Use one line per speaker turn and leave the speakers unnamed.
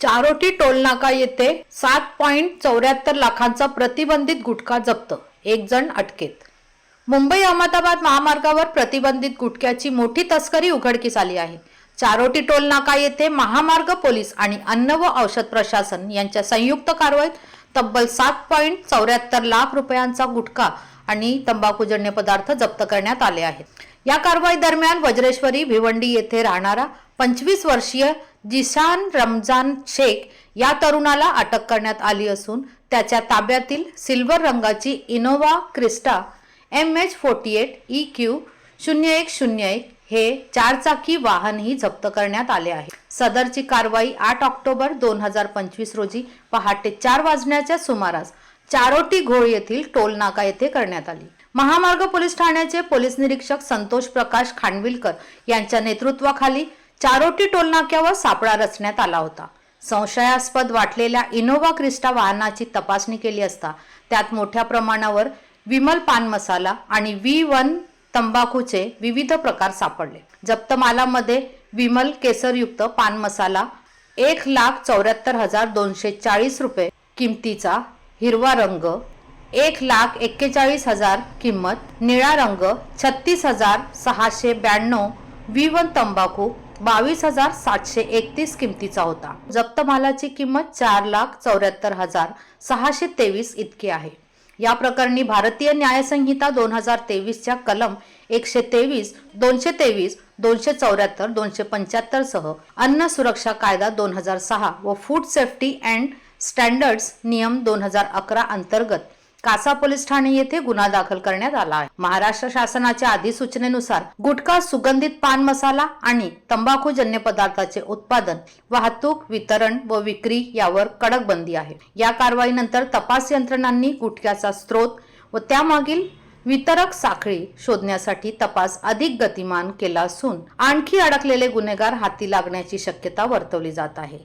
चारोटी टोलनाका येथे सात पॉइंट चौऱ्याहत्तर लाखांचा प्रतिबंधित गुटखा जप्त. एक जण अटकेत. मुंबई अहमदाबाद महामार्गावर प्रतिबंधित गुटख्याची मोठी तस्करी उघडकीस आली आहे. चारोटी टोलनाका येथे महामार्ग पोलीस आणि अन्न व औषध प्रशासन यांच्या संयुक्त कारवाईत तब्बल सात पॉइंट चौऱ्याहत्तर लाख रुपयांचा गुटखा आणि तंबाखूजन्य पदार्थ जप्त करण्यात आले आहेत. या कारवाई दरम्यान वज्रेश्वरी भिवंडी येथे राहणारा पंचवीस वर्षीय जिशान रमजान शेख या तरुणाला अटक करण्यात आली असून त्याच्या ताब्यातील सिल्वर रंगाची Innova Crysta M H forty eight E Q शून्य एक शून्य एक हे चारचाकी वाहनही जप्त करण्यात आले आहे. सदरची कारवाई आठ ऑक्टोबर दोन हजार पंचवीस रोजी पहाटे चार वाजण्याच्या सुमारास चारोटी घोळ येथील टोलनाका येथे करण्यात आली. महामार्ग पोलीस ठाण्याचे पोलीस निरीक्षक संतोष प्रकाश खानविलकर यांच्या नेतृत्वाखाली चारोटी टोलनाक्यावर सापळा रचण्यात आला होता. संशयास्पद वाटलेल्या इनोव्हा क्रिस्टा वाहनाची तपासणी केली असता त्यात मोठ्या प्रमाणावर विमल पान मसाला आणि व्ही वन तंबाखूचे विविध प्रकार सापडले. जप्त मालामध्ये विमल केसरयुक्त पान मसाला एक लाख चौऱ्याहत्तर हजार दोनशे चाळीस रुपये किमतीचा हिरवा रंग एक लाख एक्केचाळीस हजार किंमत निळा रंग छत्तीस हजार सहाशे ब्याण्णव वी वन तंबाखू बावीस हजार सातशे एकतीस किमतीचा होता. जप्त मालाची किंमत चार लाख चौऱ्याहत्तर हजार सहाशे तेवीस इतकी आहे. या प्रकरणी भारतीय न्यायसंहिता दोन हजार तेवीसच्या कलम एकशे तेवीस दोनशे तेवीस दोनशे चौऱ्याहत्तर दोनशे पंच्याहत्तर सह अन्न सुरक्षा कायदा दोन हजार सहा व फूड सेफ्टी अँड स्टँडर्ड्स नियम दोन हजार अकरा अंतर्गत कासा पोलीस ठाणे येथे गुन्हा दाखल करण्यात आला आहे. महाराष्ट्र शासनाच्या अधिसूचनेनुसार गुटखा सुगंधित पान मसाला आणि तंबाखूजन्य पदार्थाचे उत्पादन वाहतूक वितरण व विक्री यावर कडक बंदी आहे. या कारवाईनंतर तपास यंत्रणांनी गुटख्याचा स्रोत व त्यामागील वितरक साखळी शोधण्यासाठी तपास अधिक गतिमान केला असून आणखी अडकलेले गुन्हेगार हाती लागण्याची शक्यता वर्तवली जात आहे.